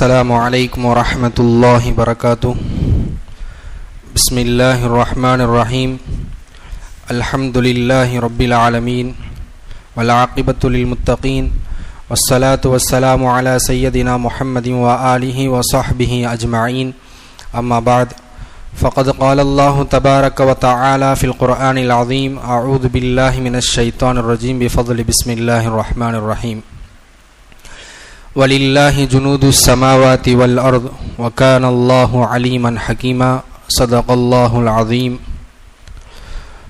السلام عليكم ورحمة الله وبركاته. بسم الله الرحمن الرحيم. الحمد لله رب العالمين والعاقبة للمتقين والصلاة والسلام على سيدنا محمد وآله وصحبه أجمعين. أما بعد فقد قال الله تبارك وتعالى في القرآن العظيم أعوذ بالله من الشيطان الرجيم بفضل بسم الله الرحمن الرحيم. ولله جنود السماوات والأرض وكان الله عليما حكيما صدق الله العظيم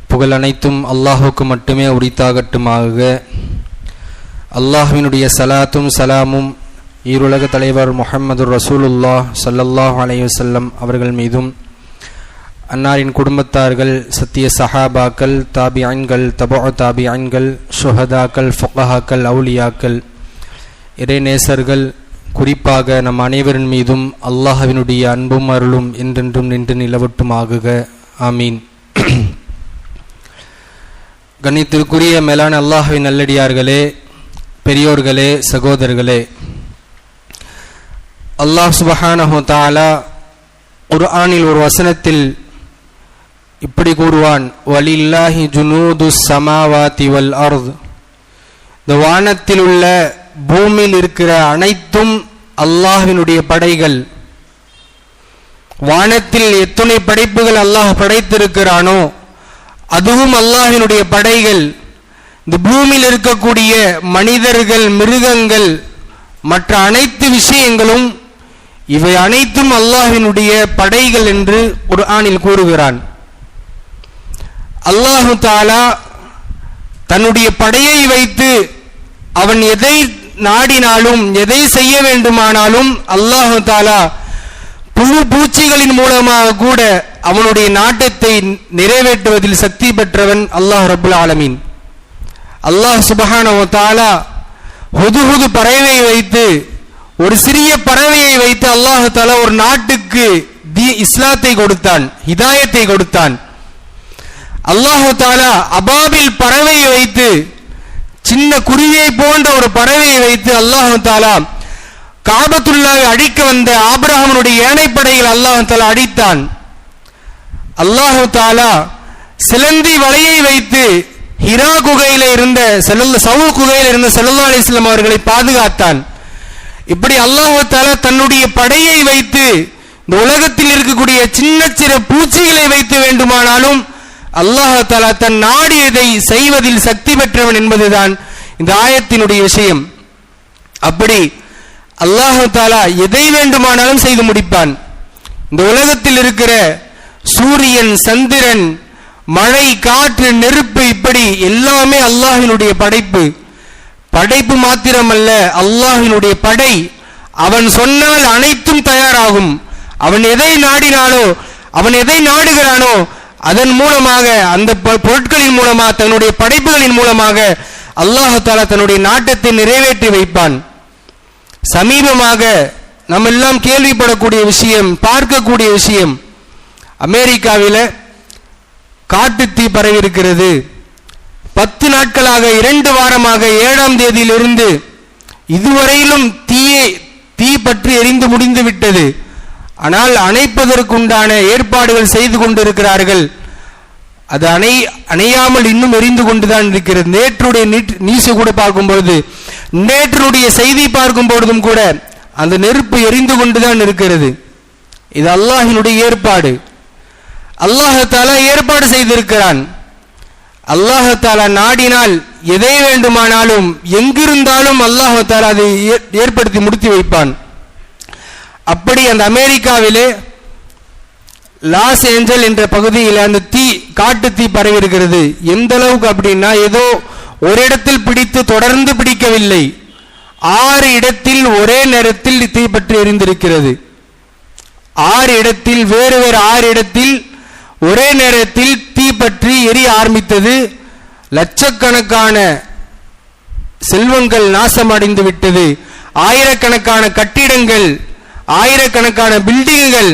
புகழ் அனைத்தும் அல்லாஹுக்கு மட்டுமே உரித்தாகட்டுமாக அல்லாஹ்வினுடைய சலாத்தும் சலாமும் ஈருலக தலைவர் முஹம்மது ரசூலுல்லாஹ் ஸல்லல்லாஹு அலைஹி வஸல்லம் அவர்கள் மீதும் அன்னாரின் குடும்பத்தார்கள் சத்திய சஹாபாக்கள் தாபியன்கள் தபோ தாபியன்கள் ஷுஹதாக்கள் ஃபுகஹாக்கள் அவுலியாக்கள் இறைநேசர்கள் குறிப்பாக நம் அனைவரின் மீதும் அல்லாஹவினுடைய அன்பும் அருளும் என்றென்றும் நின்று நிலவட்டுமாகுக. ஆமீன். கண்ணியத்திற்குரிய மேலான அல்லாஹவின் நல்லடியார்களே பெரியோர்களே சகோதரர்களே அல்லாஹ் சுபஹானஹு தஆலா குர்ஆனில் ஒரு வசனத்தில் இப்படி கூறுவான் வலில்லாஹி ஜுனூது சமாவாதி வல் அர்த். இந்த வானத்தில் உள்ள பூமியில் இருக்கிற அனைத்தும் அல்லாஹினுடைய படைகள். வானத்தில் எத்தனை படைப்புகள் அல்லாஹ் படைத்திருக்கிறானோ அதுவும் அல்லாஹினுடைய படைகள். இந்த பூமியில் இருக்கக்கூடிய மனிதர்கள் மிருகங்கள் மற்ற அனைத்து விஷயங்களும் இவை அனைத்தும் அல்லாஹினுடைய படைகள் என்று ஒரு ஆணில் கூறுகிறான். அல்லாஹு தாலா தன்னுடைய படையை வைத்து அவன் எதை நாடினாலும் எதை செய்ய வேண்டுமானாலும் அல்லாஹு தாலா புழு பூச்சிகளின் மூலமாக கூட அவனுடைய நாட்டத்தை நிறைவேற்றுவதில் சக்தி பெற்றவன் அல்லாஹ் ரபுல் ஆலமீன். அல்லாஹ் சுபஹான தாலா ஹுதுஹுது பறவையை வைத்து ஒரு சிறிய பறவையை வைத்து அல்லாஹு தாலா ஒரு நாட்டுக்கு தி இஸ்லாத்தை கொடுத்தான் ஹிதாயத்தை கொடுத்தான். அல்லாஹு தாலா அபாபில் பறவையை வைத்து சின்ன குருவியை போன்ற ஒரு பறவையை வைத்து அல்லாஹு தாலா காபத்துல்லாவை அழிக்க வந்த ஆபிரஹாமனுடைய ஏனைப்படையில் அல்லாஹு தாலா அடித்தான். அல்லாஹு தாலா சிலந்தி வலையை வைத்து ஹிரா குகையில இருந்த செல்ல சவு குகையில் இருந்த செல்லா அலிஸ்லாம் அவர்களை பாதுகாத்தான். இப்படி அல்லாஹு தாலா தன்னுடைய படையை வைத்து இந்த உலகத்தில் இருக்கக்கூடிய சின்ன சிறு பூச்சிகளை வைத்து வேண்டுமானாலும் அல்லாஹு தாலா தன் நாடியதை செய்வதில் சக்தி பெற்றவன் என்பதுதான் இந்த ஆயத்தினுடைய விஷயம். அப்படி அல்லாஹு தாலா எதை வேண்டுமானாலும் செய்து முடிப்பான். இந்த உலகத்தில் இருக்கிற சூரியன் சந்திரன் மழை காற்று நெருப்பு இப்படி எல்லாமே அல்லாஹினுடைய படைப்பு. படைப்பு மாத்திரமல்ல அல்லாஹினுடைய படை. அவன் சொன்னால் அனைத்தும் தயாராகும். அவன் எதை நாடினாலோ அவன் எதை நாடுகிறானோ அதன் மூலமாக அந்த பொருட்களின் மூலமாக தன்னுடைய படைப்புகளின் மூலமாக அல்லாஹாலா தன்னுடைய நாட்டத்தை நிறைவேற்றி வைப்பான். சமீபமாக நம்ம எல்லாம் கேள்விப்படக்கூடிய விஷயம் பார்க்கக்கூடிய விஷயம் அமெரிக்காவில் காட்டுத்தீ பரவி இருக்கிறது பத்து நாட்களாக இரண்டு வாரமாக ஏழாம் தேதியிலிருந்து இதுவரையிலும் தீயை தீ பற்றி எரிந்து முடிந்து விட்டது. ஆனால் அணைப்பதற்குண்டான ஏற்பாடுகள் செய்து கொண்டிருக்கிறார்கள். அது அணை அணையாமல் இன்னும் எரிந்து கொண்டுதான் இருக்கிறது. நேற்றுடைய நீசு கூட பார்க்கும் பொழுது நேற்றுடைய செய்தி பார்க்கும் பொழுதும் கூட அந்த நெருப்பு எரிந்து கொண்டுதான் இருக்கிறது. இது அல்லாஹினுடைய ஏற்பாடு. அல்லாஹாலா ஏற்பாடு செய்திருக்கிறான். அல்லாஹாலா நாடினால் எதை வேண்டுமானாலும் எங்கிருந்தாலும் அல்லாஹாலா அதை ஏற்படுத்தி முடித்து வைப்பான். அப்படி அந்த அமெரிக்காவிலே லாஸ் ஏஞ்சல் என்ற பகுதியில் அந்த தீ காட்டு தீ பரவி இருக்கிறது. எந்த அளவுக்கு அப்படின்னா ஏதோ ஒரு இடத்தில் பிடித்து தொடர்ந்து பிடிக்கவில்லை. ஆறு இடத்தில் ஒரே நேரத்தில் தீ பற்றி எரிந்திருக்கிறது. ஆறு இடத்தில் வேறு வேறு ஆறு இடத்தில் ஒரே நேரத்தில் தீ பற்றி எரிய ஆரம்பித்தது. லட்சக்கணக்கான செல்வங்கள் நாசமடைந்து விட்டது. ஆயிரக்கணக்கான கட்டிடங்கள் ஆயிரக்கணக்கான பில்டிங்குகள்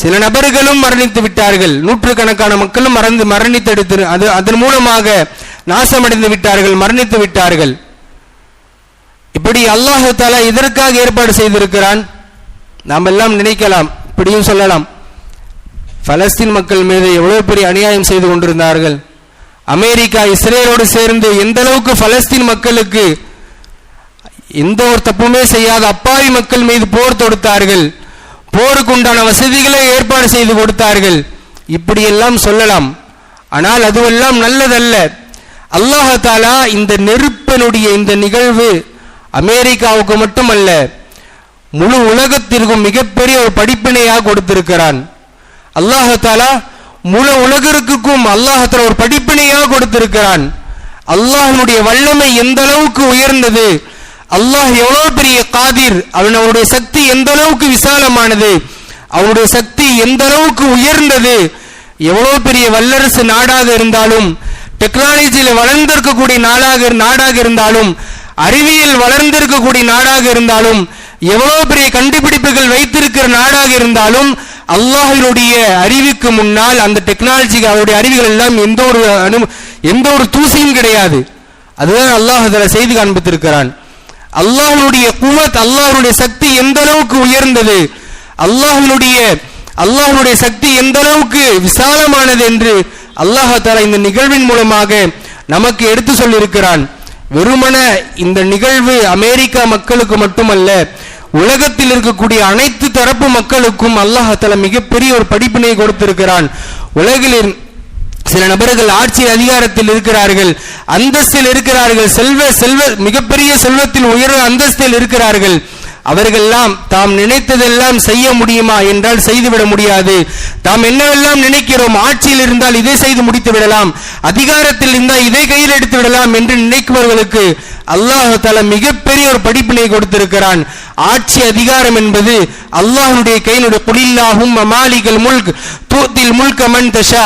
சில நபர்களும் மரணித்து விட்டார்கள். நூற்றுக்கணக்கான மக்களும் மறந்து மரணித்தெடுத்து அது அதன் மூலமாக நாசமடைந்து விட்டார்கள் மரணித்து விட்டார்கள். இப்படி அல்லாஹு தாலா இதற்காக ஏற்பாடு செய்திருக்கிறான்? நாம் எல்லாம் நினைக்கலாம் இப்படியும் சொல்லலாம். பலஸ்தீன் மக்கள் மீது எவ்வளவு பெரிய அநியாயம் செய்து கொண்டிருந்தார்கள். அமெரிக்கா இஸ்ரேலோடு சேர்ந்து எந்த அளவுக்கு பலஸ்தீன் மக்களுக்கு எந்த ஒரு தப்புமே செய்யாத அப்பாவி மக்கள் மீது போர் தொடுத்தார்கள். போருக்கு உண்டான வசதிகளை ஏற்பாடு செய்து கொடுத்தார்கள். இப்படியெல்லாம் சொல்லலாம். ஆனால் அதுவெல்லாம் நல்லதல்ல. அல்லாஹ் தாலா இந்த நெருப்பனுடைய இந்த நிகழ்வு அமெரிக்காவுக்கு மட்டுமல்ல முழு உலகத்திற்கும் மிகப்பெரிய ஒரு படிப்பினையாக கொடுத்திருக்கிறான். அல்லாஹ் தாலா முழு உலகிற்கும் அல்லாஹத்தில் ஒரு படிப்பினையாக கொடுத்திருக்கிறான். அல்லாஹனுடைய வல்லமை எந்த அளவுக்கு உயர்ந்தது? அல்லாஹ் எவ்வளவு பெரிய காதிர். அவன் அவனுடைய சக்தி எந்த அளவுக்கு விசாலமானது அவனுடைய சக்தி எந்த அளவுக்கு உயர்ந்தது எவ்வளவு பெரிய வல்லரசு நாடாக இருந்தாலும் டெக்னாலஜியில் வளர்ந்திருக்கக்கூடிய நாடாக நாடாக இருந்தாலும் அறிவியல் வளர்ந்திருக்கக்கூடிய நாடாக இருந்தாலும் எவ்வளவு பெரிய கண்டுபிடிப்புகள் வைத்திருக்கிற நாடாக இருந்தாலும் அல்லாஹினுடைய அறிவுக்கு முன்னால் அந்த டெக்னாலஜிக்கு அவருடைய அறிவுகள் எல்லாம் எந்த ஒரு அனு எந்த ஒரு தூசியும் கிடையாது. அதுதான் அல்லாஹ் அதில் செய்து காண்பித்திருக்கிறான். அல்லாஹனுடைய குமத் அல்லாஹனுடைய சக்தி எந்த அளவுக்கு உயர்ந்தது? அல்லாஹனுடைய அல்லாஹனுடைய சக்தி எந்த அளவுக்கு விசாலமானது என்று அல்லாஹ் இந்த நிகழ்வின் மூலமாக நமக்கு எடுத்து சொல்லியிருக்கிறான். வெறுமன இந்த நிகழ்வு அமெரிக்கா மக்களுக்கு மட்டுமல்ல உலகத்தில் இருக்கக்கூடிய அனைத்து தரப்பு மக்களுக்கும் அல்லாஹ் மிகப்பெரிய ஒரு படிப்பினை கொடுத்திருக்கிறான். உலகில் சில நபர்கள் ஆட்சி அதிகாரத்தில் இருக்கிறார்கள் அந்தஸ்தில் இருக்கிறார்கள் செல்வ செல்வ மிகப்பெரிய செல்வத்தில் உயர் அந்தஸ்தில் இருக்கிறார்கள். அவர்கள்லாம் தாம் நினைத்ததெல்லாம் செய்ய முடியுமா என்றால் செய்துவிட முடியாது. தாம் என்னவெல்லாம் நினைக்கிறோம் ஆட்சியில் இருந்தால் இதை செய்து முடித்து விடலாம் அதிகாரத்தில் இருந்தால் இதை கையில் எடுத்து விடலாம் என்று நினைப்பவர்களுக்கு அல்லாஹ் தஆலா மிகப்பெரிய ஒரு படிப்பினை கொடுத்திருக்கிறான். ஆட்சி அதிகாரம் என்பது அல்லாஹுடைய கையினுடைய குலில்லாஹும் மாலிகல் முல்க். தூத்தில் முல்கமன் தஷா.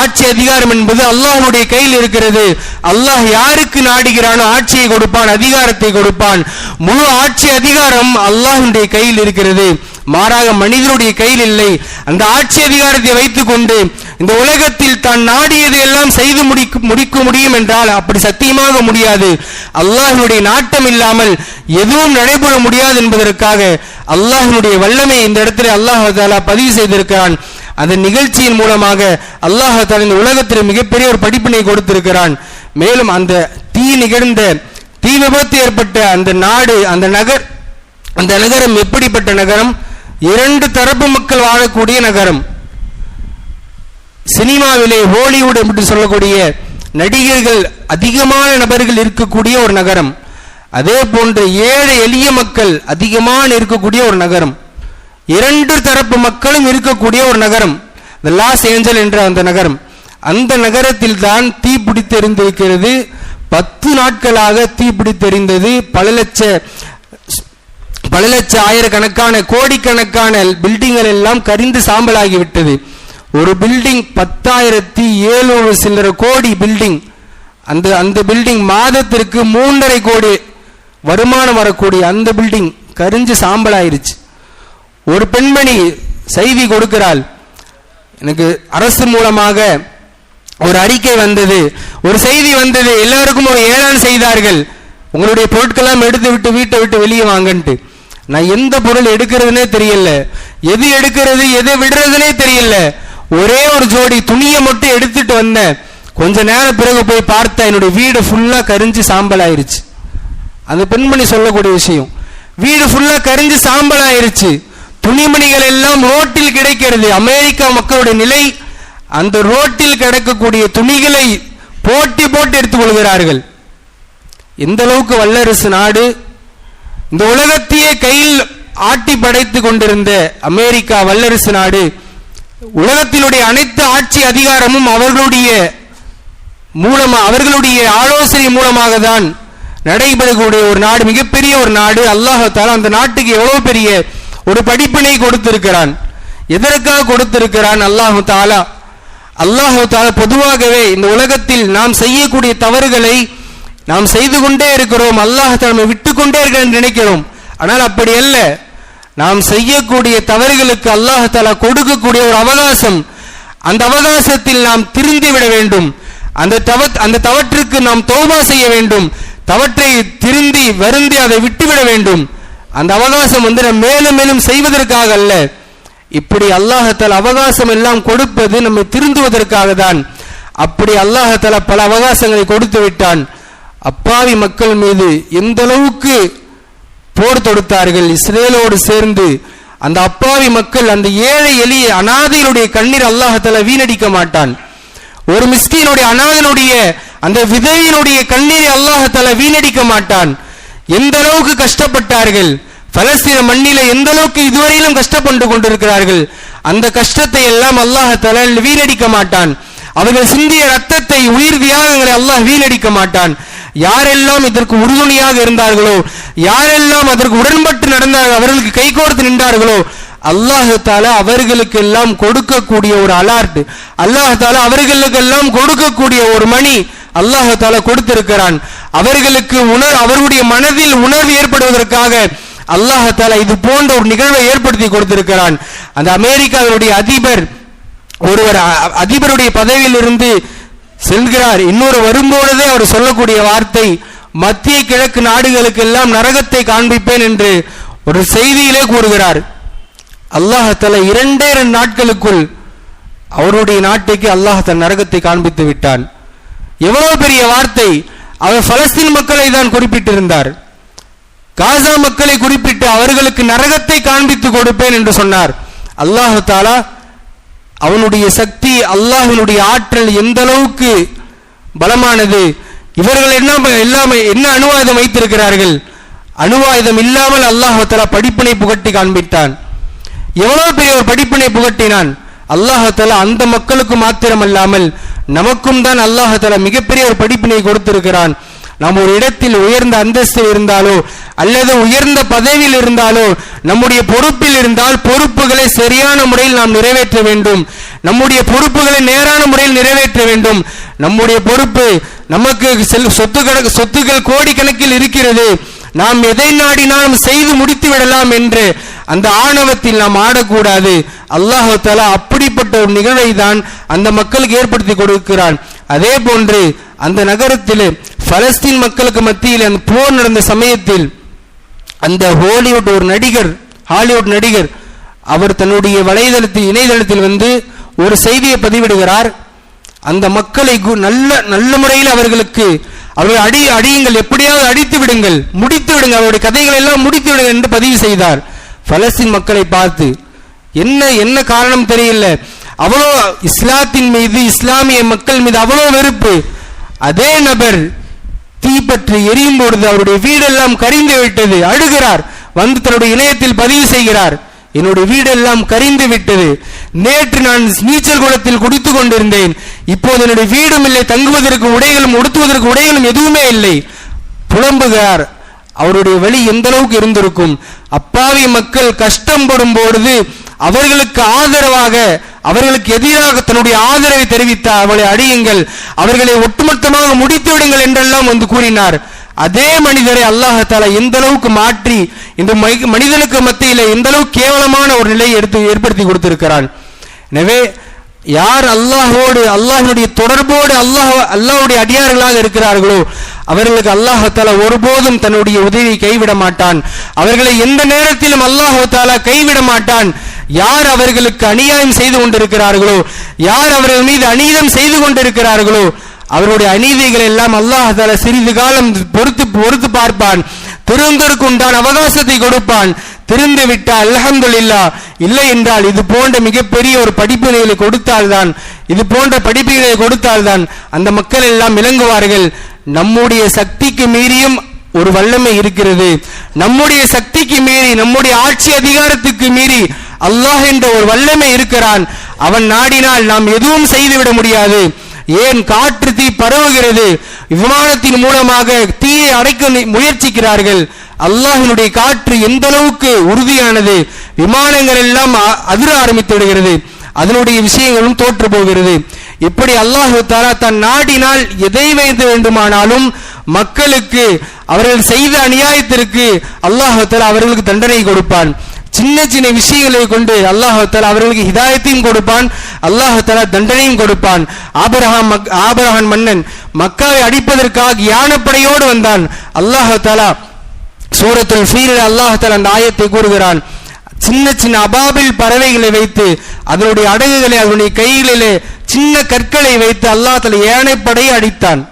ஆட்சி அதிகாரம் என்பது அல்லாஹுடைய கையில் இருக்கிறது. அல்லாஹ் யாருக்கு நாடுகிறானோ ஆட்சியை கொடுப்பான் அதிகாரத்தை கொடுப்பான். முழு ஆட்சி அதிகாரம் அல்லாஹுடைய கையில் இருக்கிறது. மாறாக மனிதனுடைய கையில் இல்லை. அந்த ஆட்சி அதிகாரத்தை வைத்துக் கொண்டு இந்த உலகத்தில் தான் நாடியது எல்லாம் செய்து முடிக்க முடிக்க முடியும் என்றால் அப்படி சத்தியமாக முடியாது. அல்லாஹினுடைய நாட்டம் இல்லாமல் எதுவும் நடைபெற முடியாது என்பதற்காக அல்லாஹினுடைய வல்லமை இந்த இடத்துல அல்லாஹ் தாலா பதிவு செய்திருக்கிறான். அந்த நிகழ்ச்சியின் மூலமாக அல்லாஹ் தாலா உலகத்தில் மிகப்பெரிய ஒரு படிப்பினை கொடுத்திருக்கிறான். மேலும் அந்த தீ நிகழ்ந்த தீ விபத்து ஏற்பட்ட அந்த நாடு அந்த நகர் அந்த நகரம் எப்படிப்பட்ட நகரம்? இரண்டு தரப்பு மக்கள் வாழக்கூடிய நகரம். சினிமாவிலே ஹோலிவுட் என்று சொல்லக்கூடிய நடிகர்கள் அதிகமான நபர்கள் இருக்கக்கூடிய ஒரு நகரம். அதே போன்று ஏழை எளிய மக்கள் அதிகமான இருக்கக்கூடிய ஒரு நகரம். இரண்டு தரப்பு மக்களும் இருக்கக்கூடிய ஒரு நகரம் இந்த லாஸ் ஏஞ்சல் என்ற அந்த நகரம். அந்த நகரத்தில் தான் தீ பிடித்தெறிந்திருக்கிறது பத்து நாட்களாக தீ பிடித்தெறிந்தது பல லட்ச பல லட்ச ஆயிரக்கணக்கான கோடிக்கணக்கான பில்டிங்கள் எல்லாம் கரிந்து சாம்பலாகிவிட்டது. ஒரு பில்டிங் பத்தாயிரத்தி ஏழுநூறு சில்லற கோடி பில்டிங். அந்த அந்த பில்டிங் மாதத்திற்கு மூன்றரை கோடி வருமானம் வரக்கூடிய அந்த பில்டிங் கரிஞ்சு சாம்பலாயிருச்சு. ஒரு பெண்மணி செய்தி கொடுக்கிறாள். எனக்கு அரசு மூலமாக ஒரு அறிக்கை வந்தது. ஒரு செய்தி வந்தது. எல்லாருக்கும் ஒரு ஏழான் செய்தார்கள். உங்களுடைய பொருட்கள்லாம் எடுத்து விட்டு வீட்டை விட்டு வெளியே வாங்கன்ட்டு. நான் எந்த பொருள் எடுக்கிறதுனே தெரியல. எது எடுக்கிறது எது விடுறதுனே தெரியல. ஒரே ஒரு ஜோடி துணியை மட்டும் எடுத்துட்டு வந்தேன். கொஞ்ச நேரம் பிறகு போய் பார்த்தேன். என்னுடைய வீடு ஃபுல்லாக கரிஞ்சு சாம்பல் ஆயிருச்சு அந்த பெண்மணி சொல்லக்கூடிய விஷயம். வீடு ஃபுல்லாக கரிஞ்சு சாம்பல் ஆயிருச்சு துணிமணிகள் எல்லாம் ரோட்டில் கிடைக்கிறது. அமெரிக்கா மக்களுடைய நிலை அந்த ரோட்டில் கிடக்கக்கூடிய துணிகளை போட்டி போட்டு எடுத்துக் கொள்கிறார்கள். எந்த அளவுக்கு வல்லரசு நாடு இந்த உலகத்தையே கையில் ஆட்டி படைத்து கொண்டிருந்த அமெரிக்கா வல்லரசு நாடு உலகத்தினுடைய அனைத்து ஆட்சி அதிகாரமும் அவர்களுடைய மூலமா அவர்களுடைய ஆலோசனை மூலமாக தான் நடைபெறக்கூடிய ஒரு நாடு மிகப்பெரிய ஒரு நாடு. அல்லாஹால அந்த நாட்டுக்கு எவ்வளவு பெரிய ஒரு படிப்பினை கொடுத்திருக்கிறான். எதற்காக கொடுத்திருக்கிறான்? அல்லாஹு தாலா. அல்லாஹு தாலா பொதுவாகவே இந்த உலகத்தில் நாம் செய்யக்கூடிய தவறுகளை நாம் செய்து கொண்டே இருக்கிறோம். அல்லாஹ் நம்மை விட்டு கொண்டே இருக்கிற நினைக்கிறோம். ஆனால் அப்படி அல்ல. நாம் செய்யக்கூடிய தவறுகளுக்கு அல்லாஹ் தாலா கொடுக்கக்கூடிய ஒரு அவகாசம். அந்த அவகாசத்தில் நாம் திருந்தி விட வேண்டும். அந்த தவ அந்த தவற்றுக்கு நாம் தோபா செய்ய வேண்டும். தவற்றை திருந்தி வருந்தி அதை விட்டுவிட வேண்டும். அந்த அவகாசம் வந்து நம்ம மேலும் மேலும் செய்வதற்காக அல்ல. இப்படி அல்லாஹத்தால் அவகாசம் எல்லாம் கொடுப்பது நம்மை திருந்துவதற்காக தான். அப்படி அல்லாஹத்தால பல அவகாசங்களை கொடுத்து விட்டான். அப்பாவி மக்கள் மீது எந்த அளவுக்கு போர் தொடுத்தார்கள் இஸ்ரேலோடு சேர்ந்து. அந்த அப்பாவி மக்கள் அந்த ஏழை எளிய அனாதையினுடைய கண்ணீர் அல்லாஹத்தால வீணடிக்க மாட்டான். ஒரு மிஸ்கினுடைய அனாதனுடைய அந்த விதையினுடைய கண்ணீரை அல்லாஹத்தால வீணடிக்க மாட்டான். எந்த அளவுக்கு கஷ்டப்பட்டார்கள்? பலஸ்தீன மண்ணில எந்த அளவுக்கு இதுவரையிலும் கஷ்டப்பட்டு கொண்டிருக்கிறார்கள்? அந்த கஷ்டத்தை எல்லாம் அல்லாஹத்தால வீணடிக்க மாட்டான். அவர்கள் சிந்திய ரத்தத்தை உயிர் தியாகங்களை அல்லாஹ் வீணடிக்க மாட்டான். யாரெல்லாம் இதற்கு உறுதுணையாக இருந்தார்களோ யாரெல்லாம் அதற்கு உடன்பட்டு நடந்தார்கள் அவர்களுக்கு கைகோர்த்து நின்றார்களோ அல்லாஹால அவர்களுக்கு எல்லாம் கொடுக்கக்கூடிய ஒரு அலார்ட் அல்லாஹால அவர்களுக்கு அவர்களுக்கெல்லாம் கொடுக்கக்கூடிய ஒரு மணி அல்லாஹால கொடுத்திருக்கிறான். அவர்களுக்கு உணர் அவர்களுடைய மனதில் உணர்வு ஏற்படுவதற்காக அல்லாஹால இது போன்ற ஒரு நிகழ்வை ஏற்படுத்தி கொடுத்திருக்கிறான். அந்த அமெரிக்காவினுடைய அதிபர் ஒருவர் அதிபருடைய பதவியில் இருந்து செல்கிறார். இன்னொரு வரும்பொழுதே அவர் சொல்லக்கூடிய வார்த்தை மத்திய கிழக்கு நாடுகளுக்கு எல்லாம் நரகத்தை காண்பிப்பேன் என்று ஒரு செய்தியிலே கூறுகிறார். அல்லாஹால இரண்டே இரண்டு நாட்களுக்குள் அவருடைய நாட்டுக்கு அல்லாஹ் தன் நரகத்தை காண்பித்து விட்டான். எவ்வளவு பெரிய வார்த்தை அவர் பலஸ்தீன் மக்களை தான் குறிப்பிட்டிருந்தார். காசா மக்களை குறிப்பிட்டு அவர்களுக்கு நரகத்தை காண்பித்து கொடுப்பேன் என்று சொன்னார். அல்லாஹு தாலா அவனுடைய சக்தி அல்லாஹினுடைய ஆற்றல் எந்த அளவுக்கு பலமானது இவர்கள் என்ன எல்லாமே என்ன அணுவாயுதம் வைத்திருக்கிறார்கள்? அணுவாயுதம் இல்லாமல் அல்லாஹாலா படிப்பினை புகட்டி காண்பித்தான். எவ்வளவு பெரிய ஒரு படிப்பினை புகட்டினான்? அல்லாஹாலா அந்த மக்களுக்கு மாத்திரமல்லாமல் நமக்கும் தான் அல்லாஹ் மிகப்பெரிய ஒரு படிப்பினை கொடுத்திருக்கிறான். நாம் ஒரு இடத்தில் உயர்ந்த அந்தஸ்தில் இருந்தாலோ அல்லது உயர்ந்த பதவியில் இருந்தாலோ நம்முடைய பொறுப்பில் இருந்தால் பொறுப்புகளை சரியான முறையில் நாம் நிறைவேற்ற வேண்டும். நம்முடைய பொறுப்புகளை நேரான முறையில் நிறைவேற்ற வேண்டும். நம்முடைய பொறுப்பு நமக்கு செல் சொத்து கணக்கு சொத்துக்கள் கோடிக்கணக்கில் இருக்கிறது. நாம் எதை நாடினாலும் செய்து முடித்து விடலாம் என்று அந்த ஆணவத்தில் நாம் ஆடக்கூடாது. அல்லாஹு தஆலா அப்படிப்பட்ட ஒரு நிகழ்வை தான் அந்த மக்களுக்கு ஏற்படுத்தி கொடுக்கிறான். அதே போன்று அந்த நகரத்தில் பலஸ்தீன் மக்களுக்கு மத்தியில் அந்த போர் நடந்த சமயத்தில் அந்த ஹாலிவுட் ஒரு நடிகர் ஹாலிவுட் நடிகர் அவர் தன்னுடைய வலைதளத்தில் இணையதளத்தில் வந்து ஒரு செய்தியை பதிவிடுகிறார். அந்த மக்களை கு- நல்ல நல்ல முறையில் அவர்களுக்கு அவர்கள் அடி அடியுங்கள் எப்படியாவது அடித்து விடுங்கள் முடித்து விடுங்கள் அவருடைய கதைகளை எல்லாம் முடித்து விடுங்கள் என்று பதிவு செய்தார். பலஸ்தீன் மக்களை பார்த்து என்ன என்ன காரணம் தெரியல? அவ்வளோ இஸ்லாத்தின் மீது இஸ்லாமிய மக்கள் மீது அவ்வளோ வெறுப்பு. அதே நபர் தீப்பற்றி எரியும் பொழுது அவருடைய வீடெல்லாம் கரிந்து விட்டது. அழுகிறார். வந்து தன்னுடைய இணையத்தில் பதிவு செய்கிறார். என்னுடைய வீடெல்லாம் கரிந்து விட்டது. நேற்று நான் நீச்சல் குளத்தில் குடித்து கொண்டிருந்தேன். இப்போது என்னுடைய வீடும் இல்லை. தங்குவதற்கு உடைகளும் உடுத்துவதற்கு உடைகளும் எதுவுமே இல்லை. புலம்புகிறார். அவருடைய வழி எந்த அளவுக்கு இருந்திருக்கும்? அப்பாவி மக்கள் கஷ்டம் படும் பொழுது அவர்களுக்கு ஆதரவாக அவர்களுக்கு எதிராக தன்னுடைய ஆதரவை தெரிவித்த அவளை அடியுங்கள். அவர்களை ஒட்டுமொத்தமாக முடித்து விடுங்கள் என்றெல்லாம் வந்து கூறினார். அதே மனிதரை அல்லாஹால எந்த அளவுக்கு மாற்றி இந்த மை- மனிதனுக்கு மத்தியில் எந்த அளவுக்கு கேவலமான ஒரு நிலையை எடுத்து ஏற்படுத்தி கொடுத்திருக்கிறான். எனவே யார் அல்லாஹோடு அல்லாஹுடைய தொடர்போடு அல்லாஹ் அல்லாஹுடைய அடியார்களாக இருக்கிறார்களோ அவர்களுக்கு அல்லாஹ் தாலா ஒருபோதும் தன்னுடைய உதவியை கைவிட மாட்டான். அவர்களை எந்த நேரத்திலும் அல்லாஹ் தாலா கைவிட மாட்டான். யார் அவர்களுக்கு அநியாயம் செய்து கொண்டிருக்கிறார்களோ யார் அவர்கள் மீது அநீதம் செய்து கொண்டிருக்கிறார்களோ அவருடைய அநீதிகள் எல்லாம் அல்லாஹால சிறிது காலம் பொறுத்து பொறுத்து பார்ப்பான். திருந்தருக்கு உண்டான அவகாசத்தை கொடுப்பான். திருந்து விட்டால் அல்ஹம்துலில்லாஹ். இல்லை என்றால் இது போன்ற மிகப்பெரிய ஒரு படிப்பினைகளை கொடுத்தால்தான் இது போன்ற படிப்புகளை கொடுத்தால்தான் அந்த மக்கள் எல்லாம் விளங்குவார்கள். நம்முடைய சக்திக்கு மீறியும் ஒரு வல்லமை இருக்கிறது. நம்முடைய சக்திக்கு மீறி நம்முடைய ஆட்சி அதிகாரத்துக்கு மீறி அல்லாஹ் என்ற ஒரு வல்லமை இருக்கிறான். அவன் நாடினால் நாம் எதுவும் செய்துவிட முடியாது. ஏன் காற்று தீ பரவுகிறது? விமானத்தின் மூலமாக தீயை அடைக்க முயற்சிக்கிறார்கள். அல்லாஹினுடைய காற்று எந்த அளவுக்கு உறுதியானது? விமானங்கள் எல்லாம் அ- அதிர ஆரம்பித்து விடுகிறது. அதனுடைய விஷயங்களும் தோற்று போகிறது. இப்படி அல்லாஹு தாரா தன் நாடினால் எதை வைத்து வேண்டுமானாலும் மக்களுக்கு அவர்கள் செய்த அநியாயத்திற்கு அல்லாஹு தாலா அவர்களுக்கு தண்டனை கொடுப்பான். சின்ன சின்ன விஷயங்களை கொண்டு அல்லாஹால அவர்களுக்கு ஹிதாயத்தையும் கொடுப்பான் அல்லாஹால தண்டனையும் கொடுப்பான். ஆபரஹாம் மக்- மன்னன் மக்காவை அடிப்பதற்காக யானப்படையோடு வந்தான். அல்லாஹாலா சூரத்தில் ஃபீலில் அல்லாஹால அந்த ஆயத்தை கூறுகிறான். சின்ன சின்ன அபாபில் பறவைகளை வைத்து அதனுடைய அடகுகளை அதனுடைய கைகளிலே சின்ன கற்களை வைத்து அல்லாஹ் தஆலா ஏனைப்படையை அடித்தான்.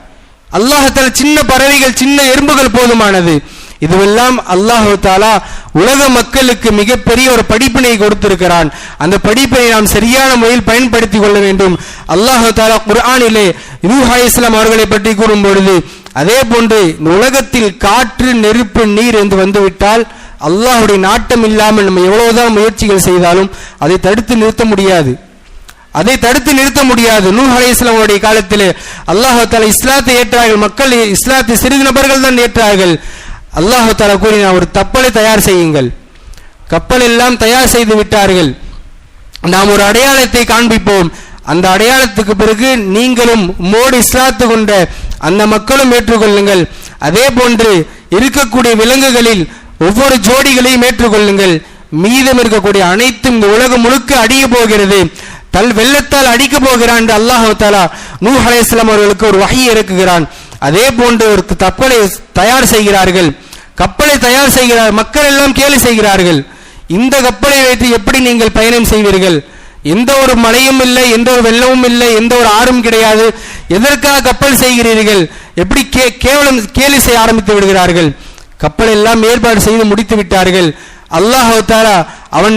அல்லாஹால சின்ன பறவைகள் சின்ன எறும்புகள் போதுமானது. இதுவெல்லாம் அல்லாஹு தாலா உலக மக்களுக்கு மிகப்பெரிய ஒரு படிப்பினை கொடுத்திருக்கிறான். அந்த படிப்பினை நாம் சரியான முறையில் பயன்படுத்திக் கொள்ள வேண்டும். அல்லாஹு தாலா குர்ஆனிலே நூஹ் இஸ்லாம் அவர்களை பற்றி கூறும் பொழுது அதே போன்று இந்த உலகத்தில் காற்று நெருப்பு நீர் என்று வந்துவிட்டால் அல்லாஹ்வுடைய நாட்டம் இல்லாமல் நம்ம எவ்வளவுதான் முயற்சிகள் செய்தாலும் அதை தடுத்து நிறுத்த முடியாது. அதை தடுத்து நிறுத்த முடியாது. நூஹ் அலைஹிஸ்ஸலாம் அவருடைய காலத்திலே அல்லாஹ் இஸ்லாத்தை ஏற்றார்கள். மக்கள் இஸ்லாத்தை சிறிது நபர்கள் தான் ஏற்றார்கள். அல்லாஹ் தஆலா கூறினார் ஒரு கப்பலை தயார் செய்யுங்கள். கப்பல் எல்லாம் தயார் செய்து விட்டார்கள். நாம் ஒரு அடையாளத்தை காண்பிப்போம். அந்த அடையாளத்துக்கு பிறகு நீங்களும் மோடி இஸ்லாத்து கொண்ட அந்த மக்களும் ஏற்றுக்கொள்ளுங்கள். அதே போன்று இருக்கக்கூடிய விலங்குகளில் ஒவ்வொரு ஜோடிகளையும் ஏற்றுக்கொள்ளுங்கள். மீதம் இருக்கக்கூடிய அனைத்தும் இந்த உலகம் முழுக்க அடிய போகிறது. தல் வெள்ளத்தால் அடிக்க போகிறான் என்று அல்லாஹ் தாலா நூஹ் அவர்களுக்கு ஒரு வகை இறக்குகிறான். அதே போன்று ஒரு கப்பலை தயார் செய்கிறார்கள். கப்பலை தயார் செய்கிறார் மக்கள் எல்லாம் கேலி செய்கிறார்கள். இந்த கப்பலை வைத்து எப்படி நீங்கள் பயணம் செய்வீர்கள்? எந்த ஒரு மழையும் இல்லை எந்த ஒரு வெள்ளமும் இல்லை எந்த ஒரு ஆறும் கிடையாது. எதற்காக கப்பல் செய்கிறீர்கள்? எப்படி கே கேவலம் கேலி செய்ய ஆரம்பித்து விடுகிறார்கள்? கப்பல் எல்லாம் ஏற்பாடு செய்து முடித்து விட்டார்கள். அல்லாஹ் தாலா அவன்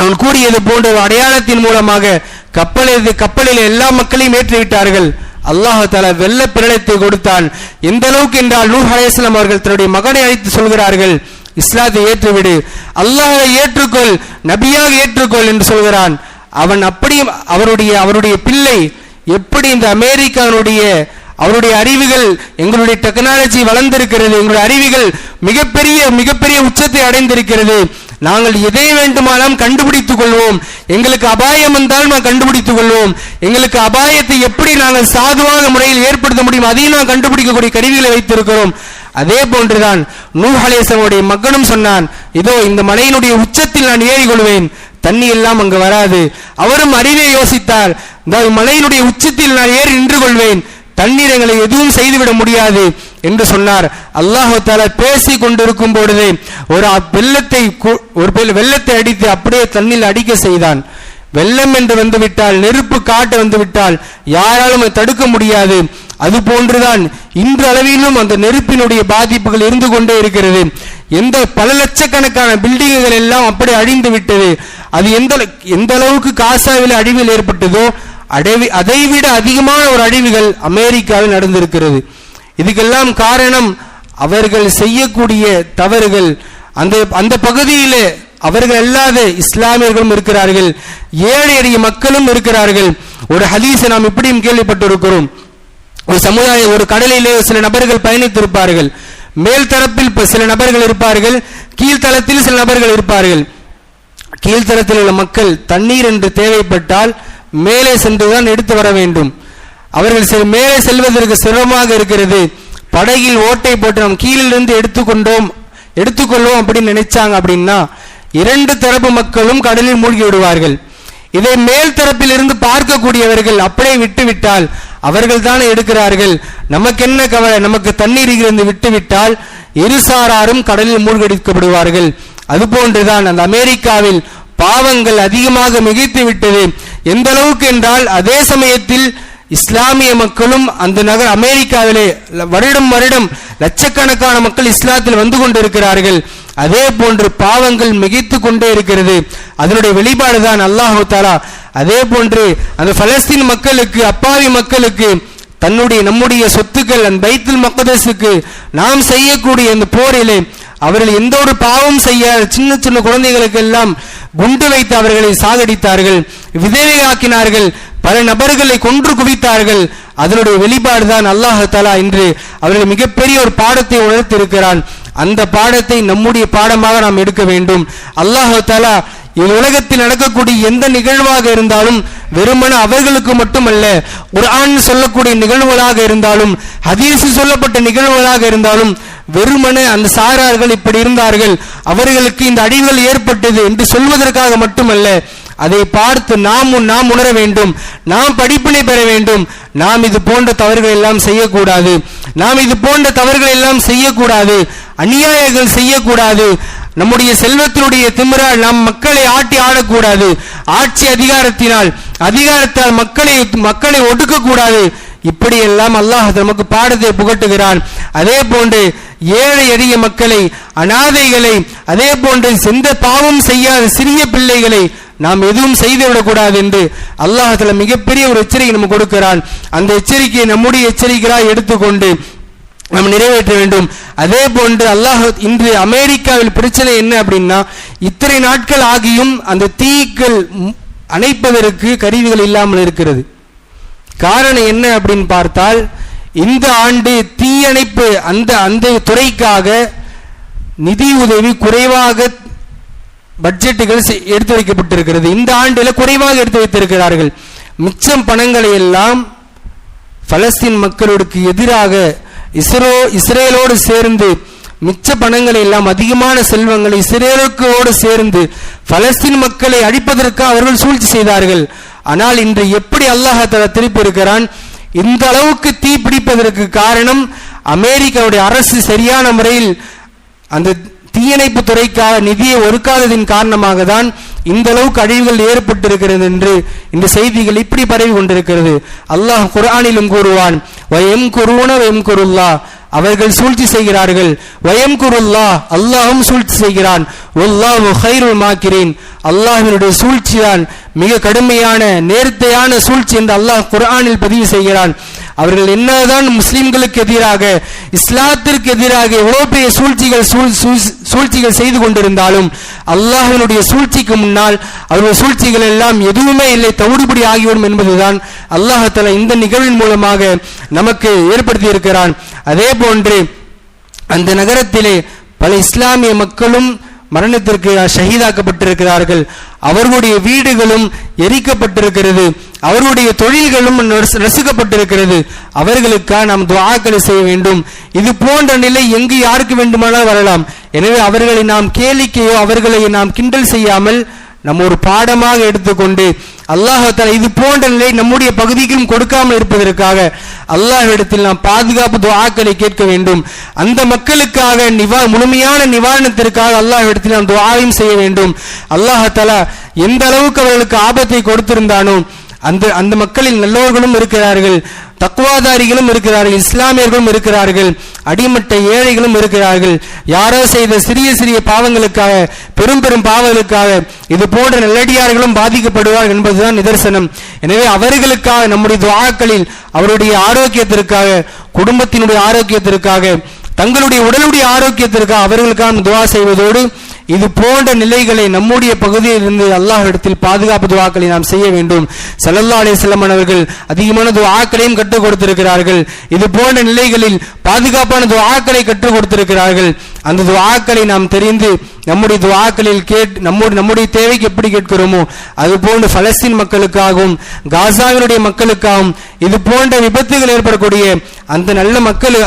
அவன் கூறியது போன்ற ஒரு அடையாளத்தின் மூலமாக கப்பலில் கப்பலில் எல்லா மக்களையும் ஏற்றிவிட்டார்கள். அல்லாஹ் வெள்ள பிரளயத்தை கொடுத்தான் எந்த அளவுக்கு என்றால் நூஹ் அலைஹிஸ்ஸலாம் அவர்கள் தன்னுடைய மகனை அழைத்து சொல்கிறார்கள். இஸ்லாத்தை ஏற்றுவிடு. அல்லாஹை ஏற்றுக்கொள் நபியாக ஏற்றுக்கொள் என்று சொல்கிறான். அவன் அப்படியும் அவருடைய அவருடைய பிள்ளை எப்படி இந்த அமெரிக்காவுடைய அவருடைய அறிவுகள் எங்களுடைய டெக்னாலஜி வளர்ந்திருக்கிறது எங்களுடைய அறிவுகள் மிகப்பெரிய மிகப்பெரிய உச்சத்தை அடைந்திருக்கிறது. நாங்கள் எதை வேண்டுமானாலும் கண்டுபிடித்துக் கொள்வோம். எங்களுக்கு அபாயம் வந்தால் நாம் கண்டுபிடித்துக் கொள்வோம். எங்களுக்கு அபாயத்தை எப்படி நாங்கள் சாதுவான முறையில் ஏற்படுத்த முடியும் அதையும் நாம் கண்டுபிடிக்கக்கூடிய கருவிகளை வைத்திருக்கிறோம். அதே போன்றுதான் நூஹலேசனுடைய மகனும் சொன்னான் இதோ இந்த மலையினுடைய உச்சத்தில் நான் ஏறி கொள்வேன் தண்ணி எல்லாம் அங்கு வராது. அவரும் அறிவை யோசித்தார் இந்த மலையினுடைய உச்சத்தில் நான் ஏறி நின்று கொள்வேன் தண்ணீர் எங்களை எதுவும் செய்துவிட முடியாது. என்று சொன்னார். அல்லாஹால பேசி கொண்டிருக்கும் பொழுதே ஒரு வெள்ளத்தை ஒரு வெள்ளத்தை அடித்து அப்படியே தண்ணில் அடிக்க செய்தான். வெள்ளம் என்று வந்துவிட்டால் நெருப்பு காட்டு வந்துவிட்டால் யாராலும் அதை தடுக்க முடியாது. அது போன்றுதான் இன்று அளவிலும் அந்த நெருப்பினுடைய பாதிப்புகள் இருந்து கொண்டே இருக்கிறது. எந்த பல லட்சக்கணக்கான பில்டிங்குகள் எல்லாம் அப்படி அழிந்து விட்டது. அது எந்த எந்த அளவுக்கு காசாவில் அழிவில் ஏற்பட்டதோ அடைவி அதைவிட அதிகமான ஒரு அழிவுகள் அமெரிக்காவில் நடந்திருக்கிறது. இதுக்கெல்லாம் காரணம் அவர்கள் செய்யக்கூடிய தவறுகள். அந்த அந்த பகுதியிலே அவர்கள் அல்லாத இஸ்லாமியர்களும் இருக்கிறார்கள். ஏழை எளிய மக்களும் இருக்கிறார்கள். ஒரு ஹதீஸை நாம் இப்படியும் கேள்விப்பட்டிருக்கிறோம். ஒரு சமுதாய ஒரு கடலிலே சில நபர்கள் பயணித்திருப்பார்கள். மேல் தரப்பில் சில நபர்கள் இருப்பார்கள். கீழ்த்தளத்தில் சில நபர்கள் இருப்பார்கள். கீழ்த்தளத்தில் உள்ள மக்கள் தண்ணீர் என்று தேவைப்பட்டால் மேலே சென்றுதான் எடுத்து வர வேண்டும். அவர்கள் செ- மேலே செல்வதற்கு சிரமமாக இருக்கிறது. படகில் ஓட்டை போட்டு நாம் கீழிலிருந்து எடுத்துக்கொண்டோம் எடுத்துக்கொள்வோம் அப்படின்னு நினைச்சாங்க அப்படின்னா இரண்டு தரப்பு மக்களும் கடலில் மூழ்கி விடுவார்கள். இதை மேல் தரப்பில் இருந்து பார்க்கக்கூடியவர்கள் அப்படியே விட்டுவிட்டால் அவர்கள் தானே எடுக்கிறார்கள். நமக்கு என்ன கவலை? நமக்கு தண்ணீர் இருந்து விட்டுவிட்டால் இருசாராரும் கடலில் மூழ்கடிக்கப்படுவார்கள். அதுபோன்றுதான் அந்த அமெரிக்காவில் பாவங்கள் அதிகமாக மிகைத்து விட்டது. எந்த அளவுக்கு என்றால் அதே சமயத்தில் இஸ்லாமிய மக்களும் அந்த நகர் அமெரிக்காவிலே வருடம் வருடம் லட்சக்கணக்கான மக்கள் இஸ்லாத்தில் வந்து கொண்டிருக்கிறார்கள். அதே போன்று பாவங்கள் மிகைத்து கொண்டே இருக்கிறது. அதனுடைய வெளிப்பாடு தான் அல்லாஹு தாலா அதே போன்று அந்த பலஸ்தீன் மக்களுக்கு அப்பாவி மக்களுக்கு தன்னுடைய நம்முடைய சொத்துக்கள் அந்த பைத்துல் மக்கதேசுக்கு நாம் செய்யக்கூடிய இந்த போரிலே அவர்கள் எந்த ஒரு பாவம் செய்ய சின்ன சின்ன குழந்தைகளுக்கு எல்லாம் குண்டு வைத்து அவர்களை சாகடித்தார்கள் விதவையாக்கினார்கள் பல நபர்களை கொன்று குவித்தார்கள். அதனுடைய வெளிப்பாடு தான் அல்லாஹ் என்று அவர்கள் மிகப்பெரிய ஒரு பாடத்தை உணர்த்திருக்கிறான் அந்த பாடத்தை நம்முடைய பாடமாக நாம் எடுக்க வேண்டும். அல்லாஹ் உலகத்தில் நடக்கக்கூடிய எந்த நிகழ்வாக இருந்தாலும் வெறுமன அவர்களுக்கு மட்டுமல்ல குரான் சொல்லக்கூடிய நிகழ்வுகளாக இருந்தாலும் ஹதீஸு சொல்லப்பட்ட நிகழ்வுகளாக இருந்தாலும் வெறுமனே அந்த சாரார்கள் இப்படி இருந்தார்கள் அவர்களுக்கு இந்த அழிவுகள் ஏற்பட்டது என்று சொல்வதற்காக மட்டுமல்ல அதை பார்த்து நாம் நாம் உணர வேண்டும். நாம் படிப்பினை பெற வேண்டும். நாம் இது போன்ற தவறுகள் எல்லாம் செய்யக்கூடாது. நாம் இது போன்ற தவறுகள் எல்லாம் செய்யக்கூடாது. அநியாயங்கள் செய்யக்கூடாது. நம்முடைய செல்வத்தினுடைய திமிரால் நாம் மக்களை ஆட்டி ஆடக்கூடாது. ஆட்சி அதிகாரத்தினால் அதிகாரத்தால் மக்களை மக்களை ஒடுக்கக்கூடாது. இப்படியெல்லாம் அல்லாஹ் நமக்கு பாடத்தை புகட்டுகிறான். அதே போன்று ஏழை எளிய மக்களை அனாதைகளை அதே போன்று எந்த பாவம் செய்யாத சிறிய பிள்ளைகளை நாம் எதுவும் செய்து விடக்கூடாது என்று அல்லாஹத்துல மிகப்பெரிய ஒரு எச்சரிக்கை நம்ம கொடுக்கிறான். அந்த எச்சரிக்கையை நம்முடைய எச்சரிக்கையாக எடுத்துக்கொண்டு நாம் நிறைவேற்ற வேண்டும். அதே போன்று அல்லாஹ் இன்று அமெரிக்காவில் பிரச்சனை என்ன அப்படின்னா இத்தனை நாட்கள் ஆகியும் அந்த தீக்கள் அணைப்பதற்கு கருவிகள் இல்லாமல் இருக்கிறது. காரணம் என்ன அப்படின்னு பார்த்தால் இந்த ஆண்டு தீயணைப்பு அந்த அந்த துறைக்காக நிதி உதவி குறைவாக பட்ஜெட்டுகள் எடுத்து வைக்கப்பட்டிருக்கிறது. இந்த ஆண்டில் குறைவாக எடுத்து வைத்திருக்கிறார்கள். மிச்சம் பணங்களை எல்லாம் பலஸ்தீன் மக்களுக்கு எதிராக இஸ்ரோ இஸ்ரேலோடு சேர்ந்து மிச்ச பணங்களை எல்லாம் அதிகமான செல்வங்களை இஸ்ரேலுக்கோடு சேர்ந்து பலஸ்தீன் மக்களை அழிப்பதற்கு அவர்கள் சூழ்ச்சி செய்தார்கள். ஆனால் இன்று எப்படி அல்லாஹால திருப்பி இருக்கிறான்? இந்த அளவுக்கு தீ பிடிப்பதற்கு காரணம் அமெரிக்காவுடைய அரசு சரியான முறையில் அந்த தீயணைப்பு துறைக்காக நிதியை ஒதுக்காததின் காரணமாக தான் இந்த அளவு கழிவுகள் ஏற்பட்டிருக்கிறது என்று இந்த செய்திகள் இப்படி பரவி கொண்டிருக்கிறது. அல்லாஹ் குரானிலும் கூறுவான் வயம் குருவன வயம் குருல்லா. அவர்கள் சூழ்ச்சி செய்கிறார்கள். வயம் குருல்லா. அல்லாஹும் சூழ்ச்சி செய்கிறான். ஒல்லாஹு ஹைருல் மாக்கிறேன் அல்லாஹ்வினுடைய சூழ்ச்சிதான் மிக கடுமையான நேர்த்தையான சூழ்ச்சி என்று அல்லாஹ் குரானில் பதிவு செய்கிறான். அவர்கள் என்னதான் முஸ்லிம்களுக்கு எதிராக இஸ்லாத்திற்கு எதிராக எவ்வளவு பெரிய சூழ்ச்சிகள் சூழ்- சூழ்- சூழ்ச்சிகள் செய்து கொண்டிருந்தாலும் அல்லாஹினுடைய சூழ்ச்சிக்கு முன்னால் அவருடைய சூழ்ச்சிகள் எல்லாம் எதுவுமே இல்லை தவிடுபடி ஆகிவிடும் என்பதுதான் அல்லாஹத்தலா இந்த நிகழ்வின் மூலமாக நமக்கு ஏற்படுத்தி இருக்கிறான் அதே போன்று அந்த நகரத்திலே பல இஸ்லாமிய மக்களும் மரணத்திற்கு ஷஹீதாக்கப்பட்டிருக்கிறார்கள். அவர்களுடைய வீடுகளும் எரிக்கப்பட்டிருக்கிறது. அவருடைய தொழில்களும் ரசிக்கப்பட்டிருக்கிறது அவர்களுக்காக நாம் துவாக்களை செய்ய வேண்டும். இது போன்ற நிலை எங்கு யாருக்கு வேண்டுமானால் வரலாம். எனவே அவர்களை நாம் கேளிக்கையோ அவர்களை நாம் கிண்டல் செய்யாமல் நம்ம ஒரு பாடமாக எடுத்துக்கொண்டு அல்லாஹால இது போன்ற நிலை நம்முடைய பகுதிக்கும் கொடுக்காமல் இருப்பதற்காக அல்லாஹிடத்தில் நாம் பாதுகாப்பு துவாக்களை கேட்க வேண்டும். அந்த மக்களுக்காக நிவா முழுமையான நிவாரணத்திற்காக அல்லாஹிடத்தில் நாம் துவாயும் செய்ய வேண்டும். அல்லாஹால எந்த அளவுக்கு அவர்களுக்கு ஆபத்தை கொடுத்திருந்தானோ அந்த அந்த மக்களில் நல்லவர்களும் இருக்கிறார்கள் தக்குவாதாரிகளும் இருக்கிறார்கள் இஸ்லாமியர்களும் இருக்கிறார்கள் அடிமட்ட ஏழைகளும் இருக்கிறார்கள். யாரோ செய்த சிறிய சிறிய பாவங்களுக்காக பெரும் பெரும் பாவங்களுக்காக இது போன்ற நல்லடியார்களும் பாதிக்கப்படுவார் என்பதுதான் நிதர்சனம். எனவே அவர்களுக்காக நம்முடைய துவாக்களில் அவருடைய ஆரோக்கியத்திற்காக குடும்பத்தினுடைய ஆரோக்கியத்திற்காக தங்களுடைய உடலுடைய ஆரோக்கியத்திற்காக அவர்களுக்காக துவா செய்வதோடு இது போன்ற நிலைகளை நம்முடைய பகுதியில் இருந்து அல்லாஹ்விடத்தில் பாதுகாப்பு துவாக்களை நாம் செய்ய வேண்டும். ஸல்லல்லாஹு அலைஹி வஸல்லம் அவர்கள் அதிகமான துவாக்களையும் கற்றுக் கொடுத்திருக்கிறார்கள். இது போன்ற நிலைகளில் பாதுகாப்பான துவாக்களை கற்றுக் கொடுத்திருக்கிறார்கள். அந்த துவாக்களை நாம் தெரிந்து நம்முடைய துவாக்களில் கேட் நம்முடைய நம்முடைய தேவைக்கு எப்படி கேட்கிறோமோ அது போன்று பலஸ்தீன் மக்களுக்காகவும் காசாவினுடைய மக்களுக்காகவும் இது போன்ற விபத்துகள் ஏற்படக்கூடிய அந்த நல்ல மக்கள்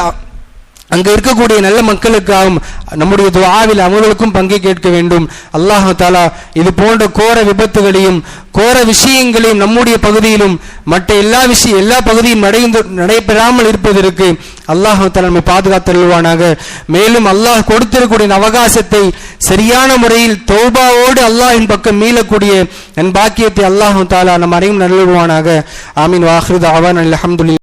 அங்க இருக்கக்கூடிய நல்ல மக்களுக்காகவும் நம்முடைய துவாவில் அவர்களுக்கும் பங்கை கேட்க வேண்டும். அல்லாஹு தாலா இது போன்ற கோர விபத்துகளையும் கோர விஷயங்களையும் நம்முடைய பகுதியிலும் மற்ற எல்லா விஷயம் எல்லா பகுதியும் நடைந்து நடைபெறாமல் இருப்பதற்கு அல்லாஹு தாலா நம்மை பாதுகாத்தல்வானாக மேலும் அல்லாஹ் கொடுத்திருக்கூடிய அவகாசத்தை சரியான முறையில் தௌபாவோடு அல்லாஹின் பக்கம் மீளக்கூடிய என் பாக்கியத்தை அல்லாஹ் தாலா நம் அறையும் நல்லுவானாக ஆமீன். வாஹிருத் அவான் அல்ஹம்துலில்லாஹ்.